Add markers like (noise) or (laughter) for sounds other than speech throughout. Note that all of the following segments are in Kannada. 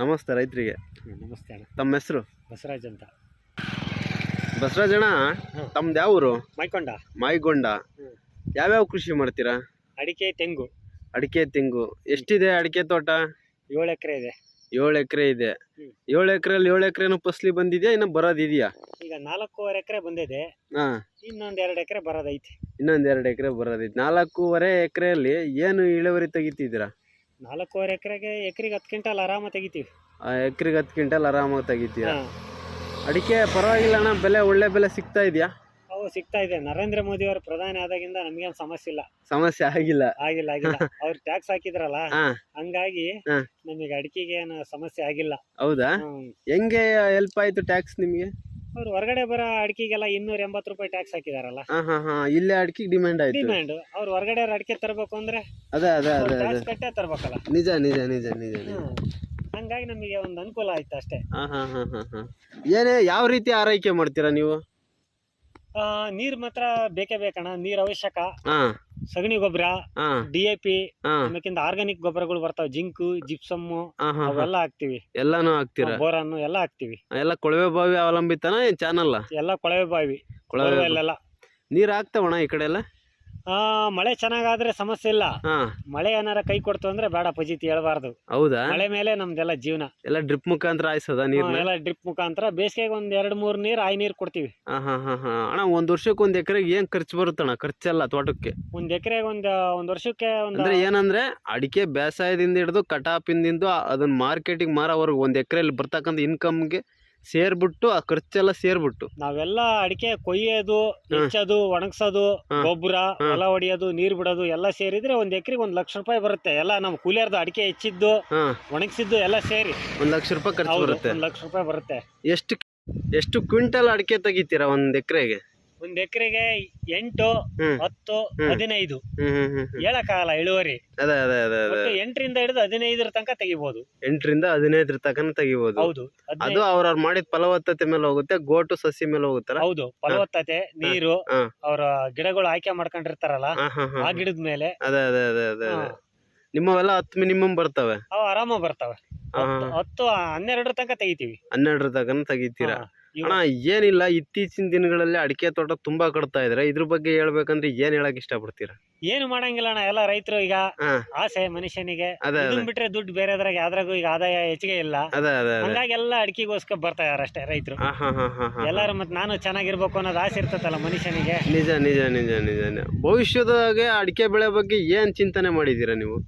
ನಮಸ್ತೆ ರೈತರಿಗೆ. ನಮಸ್ತೆ ಅಣ್ಣ. ತಮ್ಮ ಹೆಸರು? ಬಸವರಾಜ್ ಅಂತ. ಬಸವರಾಜಣ್ಣ ಅಣ್ಣ ತಮ್ದು ಯಾವ ಊರು? ಮೈಕೊಂಡ. ಮಾಯಿಗೊಂಡ. ಯಾವ್ಯಾವ ಕೃಷಿ ಮಾಡ್ತೀರಾ? ಅಡಿಕೆ ತೆಂಗು. ಅಡಿಕೆ ತೆಂಗು. ಎಷ್ಟಿದೆ ಅಡಿಕೆ ತೋಟ? ಏಳು ಎಕರೆ ಇದೆ. ಏಳು ಎಕರೆ ಇದೆ. ಏಳು ಎಕರೆ ಏಳು ಎಕರೆನು ಫಸ್ಲಿ ಬಂದಿದ್ಯಾ ಇನ್ನು ಬರೋದಿದೆಯಾ? ಈಗ ನಾಲ್ಕೂವರೆ ಎಕರೆ ಬಂದಿದೆ. ಹಾಂ. ಇನ್ನೊಂದು ಎರಡು ಎಕರೆ ಬರೋದೈತಿ. ಇನ್ನೊಂದು ಎರಡು ಎಕರೆ ಬರೋದೈತಿ. ನಾಲ್ಕೂವರೆ ಎಕರೆಯಲ್ಲಿ ಏನು ಇಳುವರಿ ತೆಗಿತಿದ್ದೀರಾ? ನಾಲ್ಕೂವರೆ ಎಕರೆಗೆ ಎಕರೆಗೆ ಹತ್ತು ಕ್ವಿಂಟಲ್ ಆರಾಮ ತೆಗಿತೀವಿ. ಎಕರೆಗೆ ಹತ್ತು ಕ್ವಿಂಟಲ್ ಆರಾಮಾಗಿ ತೆಗಿತೀರಾ ಹಾ. ಅಡಿಕೆ ಪರವಾಗಿಲ್ಲ ಅಣ್ಣ ಬೆಲೆ ಒಳ್ಳೆ ಬೆಲೆ ಸಿಗ್ತಾ ಇದೆಯಾ? ಅವು ಸಿಗ್ತಾ ಇದೆ. ನರೇಂದ್ರ ಮೋದಿ ಅವರು ಪ್ರಧಾನಿ ಆದಾಗಿಂದ ನಮ್ಗೇನು ಸಮಸ್ಯೆ ಇಲ್ಲ. ಸಮಸ್ಯೆ ಆಗಿಲ್ಲ. ಆಗಿಲ್ಲ ಆಗಿಲ್ಲ. (laughs) ಅವ್ರು ಟ್ಯಾಕ್ಸ್ ಹಾಕಿದ್ರಲ್ಲ ಹಾ. ಹಂಗಾಗಿ ಹಾ. ನಮಗೆ ಅಡಿಕೆಗೆ ಏನು ಸಮಸ್ಯೆ ಆಗಿಲ್ಲ. ಹೌದಾ? ಹ್ಮ್. ಹೆಂಗೆ ಹೆಲ್ಪ್ ಆಯ್ತು ಟ್ಯಾಕ್ಸ್ ನಿಮಗೆ? ಅವ್ರು ಹೊರಗಡೆ ಬರೋ ಅಡಿಕೆಗೆಲ್ಲ ಇನ್ನೂರ ಎಂಬತ್ತು ರೂಪಾಯಿ ಟ್ಯಾಕ್ಸ್ ಹಾಕಿದಾರಲ್ಲ? ಹಾ ಹಾ ಹಾ ಇಲ್ಲೇ ಅಡಿಕೆಗೆ ಡಿಮ್ಯಾಂಡ್ ಆಯ್ತು. ಡಿಮ್ಯಾಂಡ್ ಅವ್ರು ಹೊರಗಡೆ ಅಡಿಕೆ ತರಬೇಕು ಅಂದ್ರೆ ಅದೇ ಅದೇ ಅದೇ ಅದೇ. ಟ್ಯಾಕ್ಸ್ ಕಟ್ಟೇ ತರ್ಬೇಕಲ್ಲ. ನಿಜ ನಿಜ ನಿಜ ನಿಜ ನಿಜ. ಹ್ಮ್. ಹಂಗಾಗಿ ನಮಗೆ ಒಂದು ಅನುಕೂಲ ಆಯ್ತು ಅಷ್ಟೇ. ಹಾ ಹಾ ಹಾ ಹಾ ಹಾ. ಏನೇ ಯಾವ ರೀತಿ ಆರೈಕೆ ಮಾಡ್ತೀರಾ ನೀವು? ಆ, ನೀರ್ ಮಾತ್ರ ಬೇಕೇ ಬೇಕಣ್ಣ. ನೀರ್ ಅವಶ್ಯಕ. ಹಾ. ಸಗಣಿ ಗೊಬ್ಬರ ಡಿ ಎ ಪಿ ಆಮೇಕಿಂದ ಆರ್ಗಾನಿಕ್ ಗೊಬ್ಬರಗಳು ಬರ್ತಾವ. Zinc gypsum. ಅವೆಲ್ಲ ಹಾಕ್ತಿವಿ. ಎಲ್ಲಾನು ಹಾಕ್ತೀರಾ? ಬೋರನ್ನು ಎಲ್ಲ ಹಾಕ್ತಿವಿ. ಎಲ್ಲ ಕೊಳವೆ ಬಾವಿ ಅವಲಂಬಿತನ ಚಾನಲ್ ಎಲ್ಲ ಕೊಳವೆ ಬಾವಿ. ಕೊಳವೆ ಎಲ್ಲ ನೀರ್ ಹಾಕ್ತಾವಣ ಈ ಕಡೆ ಎಲ್ಲ? ಮಳೆ ಚೆನ್ನಾಗಾದ್ರೆ ಸಮಸ್ಯೆ ಇಲ್ಲ. ಮಳೆ ಏನಾರ ಕೈ ಕೊಡ್ತು ಅಂದ್ರೆ ಬೇಡ ಪಜಿತಿ ಹೇಳ್ಬಾರ್ದು. ಹೌದಾ? ಮಳೆ ಮೇಲೆ ನಮ್ದೆಲ್ಲ ಜೀವನ. ಎಲ್ಲ ಡ್ರಿಪ್ ಮುಖಾಂತರ ಆಯ್ಸದ ನೀರ್ ಎಲ್ಲ ಡ್ರಿಪ್ ಮುಖಾಂತರ. ಬೇಸಿಗೆಗೆ ಒಂದ್ ಎರಡ್ ಮೂರ್ ನೀರ್ ಆಯ್ ನೀರ್ ಕೊಡ್ತೀವಿ. ಹಾ ಹಾ ಹಾ ಹಾ. ಅಣ್ಣ ಒಂದ್ ವರ್ಷಕ್ಕೆ ಒಂದ್ ಎಕರೆಗೆ ಏನ್ ಖರ್ಚು ಬರುತ್ತಣ್ಣ ಖರ್ಚಲ್ಲ ತೋಟಕ್ಕೆ? ಒಂದ್ ಎಕರೆಗೆ ಒಂದ್ ಒಂದ್ ವರ್ಷಕ್ಕೆ ಅಂದ್ರೆ ಏನಂದ್ರೆ ಅಡಿಕೆ ಬೇಸಾಯದಿಂದ ಹಿಡಿದು ಕಟಾಪಿಂದ ಅದನ್ನ ಮಾರ್ಕೆಟಿಗೆ ಮಾರೋವರೆಗೂ ಒಂದ್ ಎಕರೆಯಲ್ಲಿ ಬರ್ತಕ್ಕಂಥ ಇನ್ಕಮ್ಗೆ ಸೇರ್ಬಿಟ್ಟು ಆ ಖರ್ಚೆಲ್ಲ ಸೇರ್ಬಿಟ್ಟು. ನಾವೆಲ್ಲ ಅಡಿಕೆ ಕೊಯ್ಯೋದು ಹೆಚ್ಚೋದು ಒಣಗ್ಸೋದು. ಗೊಬ್ಬರ. ಹೊಲ ಹೊಡಿಯೋದು ನೀರ್ ಬಿಡೋದು ಎಲ್ಲ ಸೇರಿದ್ರೆ ಒಂದ್ ಎಕರೆಗೆ ಒಂದ್ ಲಕ್ಷ ರೂಪಾಯಿ ಬರುತ್ತೆ. ಎಲ್ಲ ನಮ್ ಕೂಲಿಯರ್ದು ಅಡಿಕೆ ಹೆಚ್ಚಿದ್ದು ಒಣಗಿಸಿದ್ದು ಎಲ್ಲ ಸೇರಿ. ಒಂದ್ ಲಕ್ಷ ರೂಪಾಯಿ ಖರ್ಚು ಹೌದು ಬರುತ್ತೆ. ಒಂದ್ ಲಕ್ಷ ರೂಪಾಯಿ ಬರುತ್ತೆ. ಎಷ್ಟು ಎಷ್ಟು ಕ್ವಿಂಟಲ್ ಅಡಿಕೆ ತೆಗಿತೀರಾ ಒಂದ್ ಎಕರೆಗೆ? ಒಂದ್ ಎಕರೆಗೆ ಎಂಟು ಹ್ಮ್. ಹತ್ತು. ಹದಿನೈದು. ಹ್ಮ್ ಹ್ಮ್ ಹ್ಮ್ ಹ್ಮ್. ಹೇಳಕ್ಕಾಗಲ್ಲ ಇಳುವರಿ. ಅದೇ ಅದೇ ಅದೇ ಅದೇ. ಒಟ್ಟು ಎಂಟರಿಂದ ಹಿಡಿದು ಹದಿನೈದರ ತನಕ ತೆಗಿಬಹುದು ಎಂಟರಿಂದ ಹದಿನೈದರ ತನಕ ತೆಗಿಬೋದು. ಹೌದು. ಅದು ಅವ್ರ ಅವ್ರವ್ರ ಮಾಡಿದ ಫಲವತ್ತತೆ ಮೇಲೆ ಹೋಗುತ್ತೆ ಗೋಟು ಸಸಿ ಮೇಲೆ ಹೋಗುತ್ತಾರ ಹೌದು. ಫಲವತ್ತತೆ ನೀರು ಅವರ ಅವ್ರ ಗಿಡಗಳು ಆಯ್ಕೆ ಮಾಡ್ಕೊಂಡಿರ್ತಾರಲ್ಲ ಹಾ ಹಾ ಹಾ ಆ ಗಿಡದ ಮೇಲೆ. ಅದೇ ಅದೇ ಅದೇ ಅದೇ ಹಾ, ಅದೇ ನಿಮ್ಮವೆಲ್ಲ ಹತ್ತು ಮಿನಿಮಮ್ ಬರ್ತವೆ. ಅವು ಆರಾಮ ಬರ್ತವೆ. ಹಾ. ಹತ್ತು- ಹತ್ತು ಹನ್ನೆರಡರ ತನಕ ತೆಗಿತೀವಿ. ಹನ್ನೆರಡರ ತನಕ ತೆಗಿತೀರಾ? ಹಾ. ಅಣ್ಣ ಏನಿಲ್ಲ ಇತ್ತೀಚಿನ ದಿನಗಳಲ್ಲಿ ಅಡಿಕೆ ತೋಟ ತುಂಬಾ ಕಟ್ತಾ ಇದ್ರೆ. ಇದ್ರ ಬಗ್ಗೆ ಹೇಳ್ಬೇಕಂದ್ರೆ ಏನ್ ಹೇಳಕ್ ಇಷ್ಟಪಡ್ತೀರಾ? ಏನು ಮಾಡಂಗಿಲ್ಲ ಅಣ್ಣ ಎಲ್ಲ ರೈತರು ಈಗ ಹಾ. ಆಸೆ ಮನುಷ್ಯನಿಗೆ. ಅದೇ ಇದನ್ ಬಿಟ್ರೆ ದುಡ್ಡು ಬೇರೆದ್ರಾಗ ಯಾವ್ದ್ರಾಗೂ ಈಗ ಆದಾಯ ಹೆಚ್ಚಿಗೆ ಇಲ್ಲ. ಅದೇ ಅದೇ ಅದೇ. ಹಂಗಾಗಿ ಎಲ್ಲ ಅಡಿಕೆಗೋಸ್ಕರ ಬರ್ತಾ ಇದಾರೆ ಅಷ್ಟೇ ರೈತರು. ಹಾ ಹಾ ಹಾ ಹಾ ಹಾ ಎಲ್ಲಾರು ಮತ್ ನಾನು ಚೆನ್ನಾಗಿರ್ಬೇಕು ಅನ್ನೋದು ಆಸೆ ಇರ್ತತಲ್ಲ ಮನುಷ್ಯನಿಗೆ. ನಿಜ ನಿಜ ನಿಜ ನಿಜ ನಿಜ. ಭವಿಷ್ಯದಾಗೆ ಅಡಿಕೆ ಬೆಳೆ ಬಗ್ಗೆ ಏನ್ ಚಿಂತನೆ ಮಾಡಿದೀರಾ ನೀವು?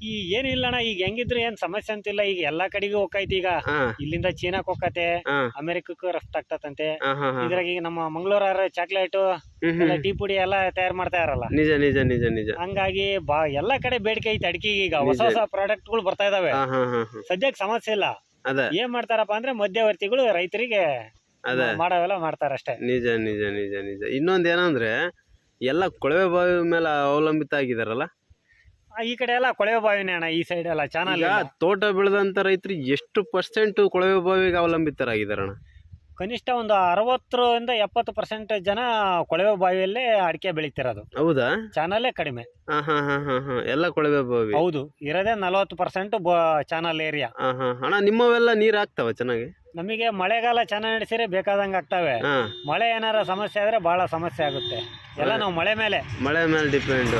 ಈ ಏನಿಲ್ಲ ಅಣ್ಣ ಈಗ ಹೆಂಗಿದ್ರು ಏನ್ ಸಮಸ್ಯೆ ಅಂತಿಲ್ಲ ಈಗ ಎಲ್ಲಾ ಕಡೆಗೂ ಹೋಗೈತಿ ಈಗ. ಹಾ. ಇಲ್ಲಿಂದ ಚೀನಾಕ್ ಹೋಗತ್ತೆ ಹಾ. ಅಮೆರಿಕಕ್ಕೂ ರಫ್ತು ಆಗ್ತತಂತೆ. ಹಾ ಹಾ ಹಾ. ಇದ್ರಾಗ ಈಗ ನಮ್ಮ ಮಂಗಳೂರ ಚಾಕ್ಲೇಟ್ ಹ್ಮ್ ಎಲ್ಲ ಹ್ಮ್. ಟೀ ಪುಡಿ ಎಲ್ಲ ತಯಾರು ಮಾಡ್ತಾ ಇರಲ್ಲ ನಿಜ ನಿಜ ನಿಜ ನಿಜ. ಹಂಗಾಗಿ ಬಾ ಎಲ್ಲಾ ಕಡೆ ಬೇಡಿಕೆ ಐತಿ ಅಡಿಕೆಗೆ ಈಗ. ಹೊಸ ಹೊಸ ಪ್ರಾಡಕ್ಟ್ಗಳು ಬರ್ತಾ ಇದಾವೆ. ಹಾ ಹಾ ಹಾ ಹಾ. ಸದ್ಯಕ್ಕೆ ಸಮಸ್ಯೆ ಇಲ್ಲ. ಅದೇ. ಏನ್ ಮಾಡ್ತಾರಪ್ಪ ಅಂದ್ರೆ ಮಧ್ಯವರ್ತಿಗಳು ರೈತರಿಗೆ ಅದೇ. ಮಾಡ್ತಾರ ಅಷ್ಟೇ. ನಿಜ ನಿಜ ನಿಜ ನಿಜ. ಇನ್ನೊಂದ್ ಏನಂದ್ರೆ ಎಲ್ಲ ಕೊಳವೆ ಬಾವಿ ಮೇಲೆ ಅವಲಂಬಿತ ಆಗಿದಾರಲ್ಲ? ಈ ಕಡೆ ಎಲ್ಲ ಕೊಳವೆ ಬಾವಿನೇ ಅಣ್ಣ ಈ ಸೈಡ್ ಎಲ್ಲ ಚಾನಲ್ ಈಗ ತೋಟ ಬೆಳೆದಂತ ರೈತರು ಎಷ್ಟು ಪರ್ಸೆಂಟ್ ಕೊಳವೆ ಬಾವಿಗೆ ಅವಲಂಬಿತರಾಗಿದಾರಣ ಕನಿಷ್ಠ ಒಂದು ಅರವತ್ತರಿಂದ ಎಪ್ಪತ್ತು ಪರ್ಸೆಂಟ್ ಜನ ಕೊಳವೆ ಬಾವಿಯಲ್ಲೇ ಅಡಿಕೆ ಬೆಳಿತಿರೋದು. ಹೌದಾ? ಚಾನಲ್ಲೇ ಕಡಿಮೆ. ಹಾ ಹಾ ಹಾ ಹಾ ಹಾ. ಎಲ್ಲ ಕೊಳವೆ ಬಾವಿ. ಹೌದು ಇರೋದೇ ನಲವತ್ತು ಪರ್ಸೆಂಟ್ ಚಾನಲ್ ಏರಿಯಾ. ಹಾ ಹಾ. ಅಣ್ಣ ನಿಮ್ಮವೆಲ್ಲ ನೀರ್ ಆಗ್ತಾವ ಚೆನ್ನಾಗಿ? ನಮಗೆ ಮಳೆಗಾಲ ಚೆನ್ನಾಗಿ ನಡೆಸಿದ್ರೆ ಬೇಕಾದಂಗೆ ಆಗ್ತವೆ. ಹಾ. ಮಳೆ ಏನಾರ ಸಮಸ್ಯೆ ಆದ್ರೆ ಬಹಳ ಸಮಸ್ಯೆ ಆಗುತ್ತೆ. ಎಲ್ಲ ನಾವು ಮಳೆ ಮೇಲೆ. ಮಳೆ ಮೇಲೆ ಡಿಪೆಂಡ್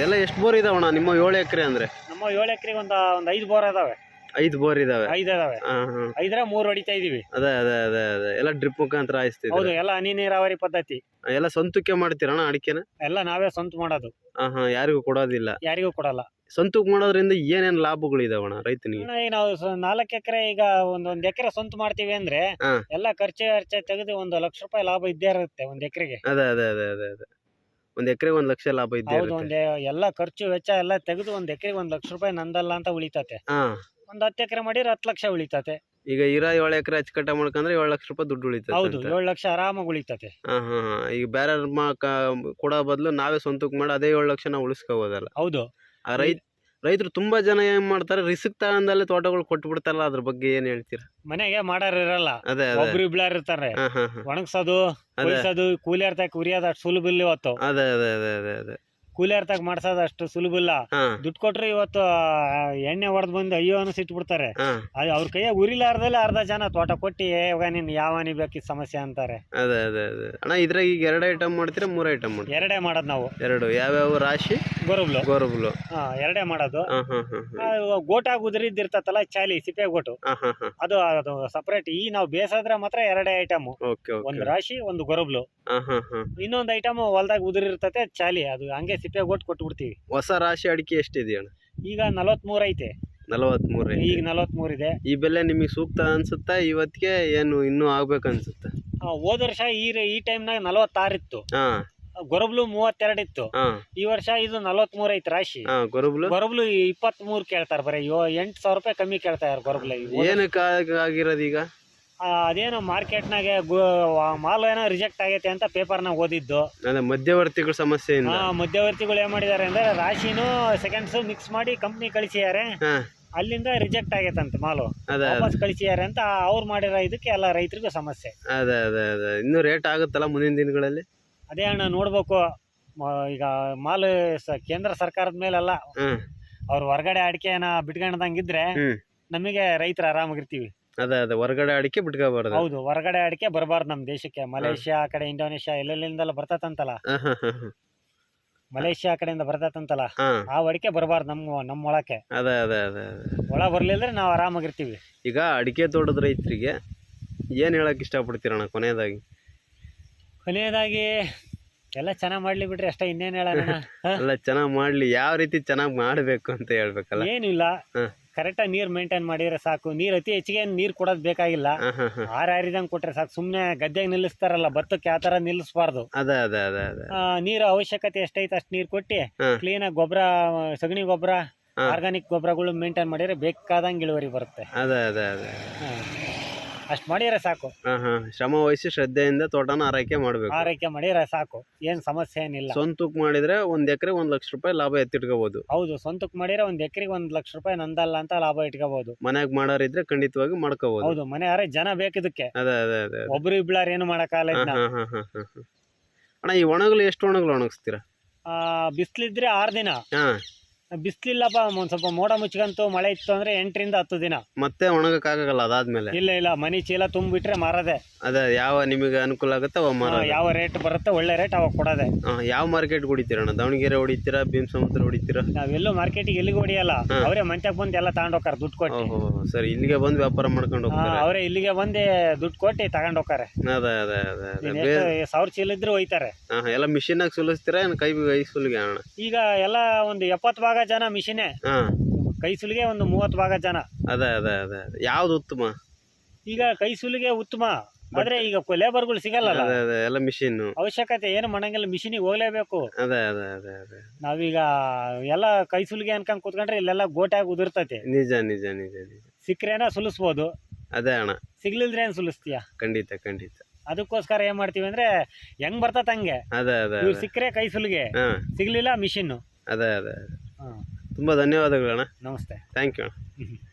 ಎಲ್ಲ ಎಷ್ಟು ಬೋರ್ ಇದಾವಣ್ಣ? ನಿಮ್ಮ ಏಳು ಎಕರೆ ಅಂದ್ರೆ. ನಮ್ಮ ಏಳು ಎಕರೆಗೆ ಒಂದು ಒಂದು ಐದು ಬೋರ್ ಅದಾವೆ ಐದು ಬೋರ್ ಇದಾವೆ. ಐದು ಅದಾವೆ ಹಾ ಹಾ. ಐದರ ಮೂರು ಹೊಡಿತಾ ಇದೀವಿ. ಅದೇ ಅದೇ ಅದೇ ಅದೇ. ಎಲ್ಲ ಡ್ರಿಪ್ ಮುಖಾಂತರ ಹಾಯಿಸ್ತಿದ್ರು ಹೌದು ಎಲ್ಲ ಹನಿ ನೀರಾವರಿ ಪದ್ಧತಿ. ಎಲ್ಲ ಸ್ವಂತಕ್ಕೆ ಮಾಡ್ತೀರಣ್ಣ ಅಡಿಕೆನ? ಎಲ್ಲ ನಾವೇ ಸ್ವಂತ ಮಾಡೋದು. ಹಾ ಹಾ ಯಾರಿಗೂ ಕೊಡೋದಿಲ್ಲ. ಯಾರಿಗೂ ಕೊಡಲ್ಲ. ಸ್ವಂತಕ್ಕೆ ಮಾಡೋದ್ರಿಂದ ಏನೇನ್ ಲಾಭಗಳು ಇದಾವಣ್ಣ ರೈತನಿಗೆ? ಈಗ ನಾವು ಸ- ನಾಲ್ಕು ಎಕರೆ ಈಗ ಒಂದ್ ಒಂದ್ ಎಕರೆ ಸ್ವಂತ ಮಾಡ್ತೀವಿ ಅಂದ್ರೆ ಹಾ. ಎಲ್ಲ ಖರ್ಚು ವೆಚ್ಚ ತೆಗೆದು ಒಂದ್ ಲಕ್ಷ ರೂಪಾಯಿ ಲಾಭ ಇದ್ದೇ ಇರುತ್ತೆ ಒಂದ್ ಎಕರೆಗೆ. ಅದೇ ಅದೇ ಅದೇ ಅದೇ ಅದೇ. ಒಂದ್ ಎಕರೆ ಒಂದ್ ಲಕ್ಷ ಲಾಭ ಇದ್ದೇ ಹೌದು ಇರುತ್ತೆ. ಒಂದ್ ಎಲ್ಲ ಖರ್ಚು ವೆಚ್ಚ ಎಲ್ಲ ತೆಗೆದು ಒಂದ್ ಎಕರೆಗೆ ಒಂದ್ ಲಕ್ಷ ರೂಪಾಯಿ ನಂದಲ್ಲ ಅಂತ ಉಳಿತತೆ. ಹಾ. ಒಂದ್ ಹತ್ತು ಎಕರೆ ಮಾಡಿದ್ರೆ ಹತ್ತು ಲಕ್ಷ ಉಳಿತತೆ. ಈಗ ಇರೋ ಏಳು ಎಕರೆ ಅಚ್ಚುಕಟ್ಟ ಮಾಡ್ಕೊಂಡ್ರೆ ಏಳು ಲಕ್ಷ ರೂಪಾಯಿ ದುಡ್ಡು ಉಳಿತದೆ ಹೌದು ಅಂತ. ಏಳು ಲಕ್ಷ ಆರಾಮಾಗಿ ಉಳಿತತೆ. ಹಾ ಹಾ ಹಾ. ಈಗ ಬೇರೆ ಕೊಡೋ ಬದಲು ನಾವೇ ಸ್ವಂತಕ್ಕೆ ಮಾಡಿ ಅದೇ ಏಳು ಲಕ್ಷ ನಾವು ಉಳಿಸ್ಕೋಬೋದಲ್ಲ. ಹೌದು. ಆ ರೈತ ರೈತರು ತುಂಬಾ ಜನ ಏನ್ ಮಾಡ್ತಾರೆ ರಿಸ್ಕ್ ತಗೊಂಡಲ್ಲೇ ತೋಟಗಳು ಕೊಟ್ಟು ಬಿಡ್ತಾರಲ್ಲ ಅದ್ರ ಬಗ್ಗೆ ಏನ್ ಹೇಳ್ತೀರಾ? ಮನೆಗೆ ಮಾಡೋರು ಇರಲ್ಲ. ಅದೇ ಅದೇ. ಒಬ್ರು ಇಬ್ಳಾರ್ ಇರ್ತಾರೆ. ಹಾ ಹಾ ಹಾ. ಒಣಗ್ಸೋದು ಅದೇ. ಕೊಯ್ಸೋದು ಕೂಲಿ ಅರ್ಥ ಉರಿಯೋದು ಅಷ್ಟು ಸುಲಭ ಇಲ್ಲ ಇವತ್ತು. ಅದೇ ಅದೇ ಅದೇ ಅದೇ ಅದೇ. ಕೂಲಿಯರ್ತಾಗ ಮಾಡ್ಸೋದು ಅಷ್ಟು ಸುಲಭ ಇಲ್ಲ. ದುಡ್ಡು ಕೊಟ್ರೆ ಇವತ್ತು ಎಣ್ಣೆ ಹೊಡೆದ್ ಬಂದು ಅಯ್ಯೋ ಅನ್ನೋ ಬಿಡ್ತಾರೆ ಹಾ. ಅದು ಅವ್ರ ಕೈಯ ಉರಿಲಾರ್ದಲ್ಲೇ ಅರ್ಧ ಜನ ತೋಟ ಕೊಟ್ಟಿ "ಏ, ಇವಾಗ ನೀನ್ ಯಾವನಿ ಬೇಕಿ ಸಮಸ್ಯೆ ಅಂತಾರೆ. ಅದೇ ಅದೇ ಅದೇ. ಅಣ್ಣ ಇದ್ರಾಗ ಈಗ ಎರಡು ಐಟಮ್ ಮಾಡ್ತೀರಾ ಮೂರು ಐಟಮ್ ಮಾಡ್ತೀರಾ? ಎರಡೇ ಮಾಡೋದು ನಾವು. ಎರಡು. ಯಾವ್ಯಾವ? ರಾಶಿ? ಗೊರಬ್ಲು. ಗೊರಬ್ಲು. ಹಾ ಎರಡೇ ಮಾಡೋದು. ಗೋಟ ಗೋಟಾಗ ಉದುರಿದ್ದಿರ್ತತಲ್ಲ ಚಾಲಿ ಸಿಪ್ಪೆ ಗೋಟು. ಹಾ ಹಾ ಹಾ. ಅದು ಅದು ಸಪರೇಟ್ ಈ ನಾವು ಬೇಸಾದ್ರೆ ಮಾತ್ರ ಎರಡೇ ಐಟಮ್ ಒಂದು ರಾಶಿ ಒಂದು ಗೊರಬ್ಲು. ಹಾ ಹಾ ಹಾ. ಇನ್ನೊಂದು ಐಟಮ್ ಹೊಲ್ದಾಗ ಉದುರಿರ್ತತೆ ಚಾಲಿ. ಅದು ಹಂಗೆ ಸಿಪ್ಪೆ ಕೊಟ್ಟು ಬಿಡ್ತೀವಿ ಹೊಸ ರಾಶಿ ಅಡಿಕೆ ಎಷ್ಟಿದೆ ಅಣ್ಣ ಈಗ ನಲವತ್ಮೂರು ಐತೆ. ನಲವತ್ಮೂರು ಈಗ ನಲವತ್ಮೂರು ಇದೆ. ಈ ಬೆಲೆ ನಿಮಗೆ ಸೂಕ್ತ ಅನ್ಸುತ್ತಾ ಇವತ್ತಿಗೆ ಏನು ಇನ್ನೂ ಆಗ್ಬೇಕು ಅನ್ಸುತ್ತಾ ಆ, ಹೋದ ವರ್ಷ ಈ ರ- ಈ ಟೈಮ್ನಾಗ ನಲವತ್ತಾರು ಇತ್ತು. ಹಾ. ಗೊರಬ್ಲು ಮೂವತ್ತೆರಡು ಇತ್ತು. ಹಾ. ಈ ವರ್ಷ ಇದು ನಲವತ್ಮೂರು ಐತೆ ರಾಶಿ. ಹಾ ಗೊರಬ್ಲು? ಗೊರಬ್ಲು ಇಪ್ಪತ್ತ್ ಮೂರು ಕೇಳ್ತಾರೆ ಬರೀ. ಯೋ ಎಂಟು ಸಾವಿರ ರೂಪಾಯಿ ಕಮ್ಮಿ ಕೇಳ್ತಾ ಗೊರಬ್ಲ ಏನಕ್ಕೆ ಆಗ್- ಆಗಿರೋದು ಈಗ? ಅದೇನೋ ಮಾರ್ಕೆಟ್ನಾಗೆ ಮಾಲ್ ಏನೋ ರಿಜೆಕ್ಟ್ ಆಗೈತೆ ಅಂತ ಪೇಪರ್ನಾಗ ಓದಿದ್ದು. ಮಧ್ಯವರ್ತಿಗಳು ಆ, ಮಧ್ಯವರ್ತಿಗಳು ಏನ್ ಮಾಡಿದ್ದಾರೆ ಅಂದ್ರೆ ರಾಶಿನೂ ಸೆಕೆಂಡ್ಸ್ ಮಿಕ್ಸ್ ಮಾಡಿ ಕಂಪ್ನಿ ಕಳಿಸಿದ್ದಾರೆ. ಅಲ್ಲಿಂದ ರಿಜೆಕ್ಟ್ ಆಗೈತಂತ ಮಾಲು. ವಾಪಸ್ ಕಳಿಸಿದ್ದಾರೆ ಅಂತ ಅವ್ರು ಮಾಡಿರೋ ಇದಕ್ಕೆ ಎಲ್ಲ ರೈತರಿಗೂ ಸಮಸ್ಯೆ. ಅದೇ ಅದೇ ಅದೇ. ಇನ್ನೂ ರೇಟ್ ಆಗುತ್ತಲ್ಲ ಮುಂದಿನ ದಿನಗಳಲ್ಲಿ? ಅದೇ ಅಣ್ಣ ನೋಡ್ಬೇಕು. ಈಗ ಮಾಲ್ ಕೇಂದ್ರ ಸರ್ಕಾರದ ಮೇಲೆಲ್ಲ ಹ್ಮ್ ಅವ್ರು ಹೊರಗಡೆ ಅಡಿಕೆನ ಬಿಟ್ಕೊಂಡಂಗಿದ್ರೆ ನಮಗೆ ರೈತರು ಆರಾಮಾಗಿರ್ತೀವಿ. ಅದೇ ಅದೇ ಹೊರಗಡೆ ಅಡಿಕೆ ಬಿಟ್ಕೋಬಾರ್ದು. ಹೌದು ಹೊರಗಡೆ ಅಡಿಕೆ ಬರಬಾರ್ದು ನಮ್ಮ ದೇಶಕ್ಕೆ. ಮಲೇಷ್ಯಾ ಆ ಕಡೆ ಇಂಡೋನೇಷ್ಯಾ ಎಲ್ಲೆಲ್ಲಿಂದಲ್ಲ ಹಾ. ಮಲೇಷ್ಯಾ ಕಡೆಯಿಂದ ಬರ್ತತಂತಲ್ಲ? ಹಾ. ಆ ಅಡಿಕೆ ಬರಬಾರ್ದು ನಮ್ಮ ನಮ್ಮ ಒಳಕ್ಕೆ. ಅದೇ ಅದೇ ಅದೇ ಒಳ ಬರ್ಲಿಲ್ಲ ನಾವು ಆರಾಮಾಗಿರ್ತೀವಿ. ಈಗ ಅಡಿಕೆ ತೋಟದ ರೈತರಿಗೆ ಏನು ಹೇಳಕ್ ಇಷ್ಟಪಡ್ತೀರಣ ಕೊನೆಯದಾಗಿ? ಕೊನೆಯದಾಗಿ ಎಲ್ಲ ಚೆನ್ನಾಗಿ ಮಾಡ್ಲಿ ಬಿಡ್ರಿ ಅಷ್ಟೇ ಇನ್ನೇನು ಹೇಳೋಣ? ಎಲ್ಲ ಚೆನ್ನಾಗಿ ಮಾಡ್ಲಿ ಯಾವ ರೀತಿ ಚೆನ್ನಾಗಿ ಮಾಡಬೇಕು ಅಂತ ಹೇಳ್ಬೇಕಲ್ಲ? ಏನಿಲ್ಲ. ಕರೆಕ್ಟಾಗಿ ನೀರು ಮೇಂಟೈನ್ ಮಾಡಿದ್ರೆ ಸಾಕು. ನೀರು ಅತಿ ಹೆಚ್ಚಿಗೆ ನೀರು ಕೊಡೋದು ಬೇಕಾಗಿಲ್ಲ. ಆರ ಹಾ ಹಾ. ಆರ್ ಕೊಟ್ರೆ ಸಾಕು. ಸುಮ್ಮನೆ ಗದ್ದೆಗೆ ನಿಲ್ಲಿಸ್ತಾರಲ್ಲ ಭತ್ತಕ್ಕೆ ಆ ಥರ ನಿಲ್ಲಿಸ್ಬಾರ್ದು. ಅದೇ ಅದೇ ಅದೇ ಅದೇ. ಆ, ನೀರು ಅವಶ್ಯಕತೆ ಎಷ್ಟೈತೆ ಅಷ್ಟು ನೀರು ಕೊಟ್ಟಿ ಕ್ಲೀನ್ ಕ್ಲೀನಾಗಿ ಗೊಬ್ಬರ ಸಗಣಿ ಗೊಬ್ಬರ. ಆರ್ಗಾನಿಕ್ ಗೊಬ್ಬರಗಳು ಮೇಂಟೈನ್ ಮಾಡಿದ್ರೆ ಬೇಕಾದಂಗೆ ಇಳುವರಿ ಬರುತ್ತೆ. ಅದೇ ಅದೇ ಅದೇ. ಅಷ್ಟು ಮಾಡಿದ್ರೆ ಸಾಕು. ಹಾ ಹಾ. ಶ್ರಮ ವಹಿಸಿ ಶ್ರದ್ಧೆಯಿಂದ ತೋಟನ ಆರೈಕೆ ಮಾಡಬೇಕು. ಆರೈಕೆ ಮಾಡಿದ್ರೆ ಸಾಕು. ಏನು ಸಮಸ್ಯೆ ಏನಿಲ್ಲ. ಸ್ವಂತಕ್ಕೆ ಮಾಡಿದ್ರೆ ಒಂದ್ ಎಕರೆ ಒಂದ್ ಲಕ್ಷ ರೂಪಾಯಿ ಲಾಭ ಎತ್ತಿಟ್ಕೋಬಹುದು ಹೌದು ಸ್ವಂತಕ್ಕೆ ಮಾಡಿದ್ರೆ ಒಂದ್ ಎಕರೆಗೆ ಒಂದ್ ಲಕ್ಷ ರೂಪಾಯಿ ನಂದಲ್ಲ ಅಂತ ಲಾಭ ಇಟ್ಕೋಬಹುದು ಮನ್ಯಾಗ ಮಾಡೋರಿದ್ರೆ ಖಂಡಿತವಾಗಿ ಮಾಡ್ಕೋಬಹುದು ಹೌದು ಮನೆ ಯಾರೇ ಜನ ಬೇಕಿದಕ್ಕೆ ಅದೇ ಅದೇ ಅದೇ ಅದೇ. ಒಬ್ರು ಇಬ್ಳಾರ್ ಏನು ಮಾಡಕ್ಕಾಗಲ್ಲ ಹಾ ಇದನ್ನ ಹಾ ಹಾ ಹಾ ಹಾ ಹಾ. ಅಣ್ಣ ಈ ಒಣಗಲು ಎಷ್ಟು ಒಣಗಲು ಒಣಗಿಸ್ತೀರಾ? ಬಿಸಿಲಿದ್ರೆ ಆರು ದಿನ. ಹಾ. ಬಿಸಿಲಿಲ್ಲಪ್ಪ ಒಂದ್ ಸ್ವಲ್ಪ ಮೋಡ ಮುಚ್ಕಂತು ಮಳೆ ಇತ್ತು ಅಂದ್ರೆ ಎಂಟರಿಂದ ಹತ್ತು ದಿನ. ಮತ್ತೆ ಒಣಗಕ್ಕಾಗಲ್ಲ ಅದಾದ್ಮೇಲೆ? ಇಲ್ಲ ಇಲ್ಲ ಮನಿ ಚೀಲ ತುಂಬಿಟ್ರೆ ಮಾರದೆ. ಅದ ಯಾವ ನಿಮಗೆ ಅನುಕೂಲ ಆಗುತ್ತೆ ಅವ ಮಾರ ಯಾವ ರೇಟ್ ಬರುತ್ತೆ ಒಳ್ಳೆ ರೇಟ್ ಅವಾಗ ಕೊಡೋದೆ. ಯಾವ ಮಾರ್ಕೆಟ್ ಹೊಡಿತೀರಣ್ಣ ದಾವಣಗೆರೆ ಹೊಡಿತೀರಾ ಭೀಮ್ ಸಮುದ್ರ ಹೊಡಿತೀರಾ? ನಾವೆಲ್ಲೂ ಮಾರ್ಕೆಟಿಗೆ ಎಲ್ಲಿಗೆ ಹೊಡಿಯಲ್ಲ. ಅವರೇ ಮಂಚಕ್ ಬಂದು ಎಲ್ಲ ತಗೊಂಡ್ ಹೋಗ್ತಾರೆ ದುಡ್ಡು ಕೊಟ್ಟು. ಸರಿ ಇಲ್ಲಿಗೆ ಬಂದು ವ್ಯಾಪಾರ ಮಾಡ್ಕೊಂಡು ಹೋಗ್ತಾರೆ. ಅವರೇ ಇಲ್ಲಿಗೆ ಬಂದು ದುಡ್ಡು ಕೊಟ್ಟು ತಗೊಂಡ್ ಹೋಗ್ತಾರೆ. ಅದೇ ಅದೇ ಸಾವಿರ ಚೀಲ ಇದ್ರೆ ಒಯ್ತಾರೆ ಎಲ್ಲ ಮಿಷಿನ್ ಆಗಿ ಸುಲಿಸ್ತೀರಾ ಕೈ ಕೈ ಸುಲಿಗೆ ಅಣ್ಣ? ಈಗ ಎಲ್ಲ ಒಂದು ಎಪ್ಪತ್ತು ಭಾಗ ಜನ ಮಿಷಿನೇ. ಹಾ. ಕೈ ಸುಲಿಗೆ ಒಂದು ಮೂವತ್ತು ಭಾಗ ಜನ. ಅದೇ ಅದೇ ಅದೇ. ಅದೇ ಯಾವ್ದು ಉತ್ತಮ? ಈಗ ಕೈ ಸುಲಿಗೆ ಉತ್ತಮ. ಆದ್ರೆ ಈಗ ಲೇಬರ್ಗಳು ಗಳು ಅದೇ ಅದೇ. ಎಲ್ಲ ಮಿಷಿನ್ ಅವಶ್ಯಕತೆ ಏನು ಮಾಡಂಗಿಲ್ಲ ಮಿಷಿನಿಗೆ ಹೋಗ್ಲೇಬೇಕು. ಅದೇ ಅದೇ ಅದೇ ಅದೇ. ನಾವೀಗ ಎಲ್ಲ ಕೈ ಸುಲಿಗೆ ಅನ್ಕೊಂಡ್ ಕೂತ್ಕೊಂಡ್ರೆ ಇಲ್ಲೆಲ್ಲ ಗೋಟಾಗಿ ಉದುರ್ತೈತೆ. ನಿಜ ನಿಜ ನಿಜ ನಿಜ. ಸುಲಿಸ್ಬೋದು. ಅದೇ ಅಣ್ಣ. ಸಿಗ್ಲಿಲ್ದ್ರೆ ಏನ್ ಸುಲಿಸ್ತೀಯ? ಖಂಡಿತ ಖಂಡಿತ. ಅದಕ್ಕೋಸ್ಕರ ಏನ್ ಮಾಡ್ತೀವಿ ಅಂದ್ರೆ ಹೆಂಗ್ ಬರ್ತತ್ ಹಂಗೆ? ಅದೇ ಅದೇ ಇವ್ರು ಅದೇ ಸಿಕ್ಕರೆ ಕೈ ಸುಲಿಗೆ. ಹಾ. ಸಿಗ್ಲಿಲ್ಲ ಮಿಷಿನ್ ಅದೇ ಅದೇ ಅದೇ. ತುಂಬ ಧನ್ಯವಾದಗಳು ಅಣ್ಣ ನಮಸ್ತೆ. ಥ್ಯಾಂಕ್ ಯು ಅಣ್ಣ.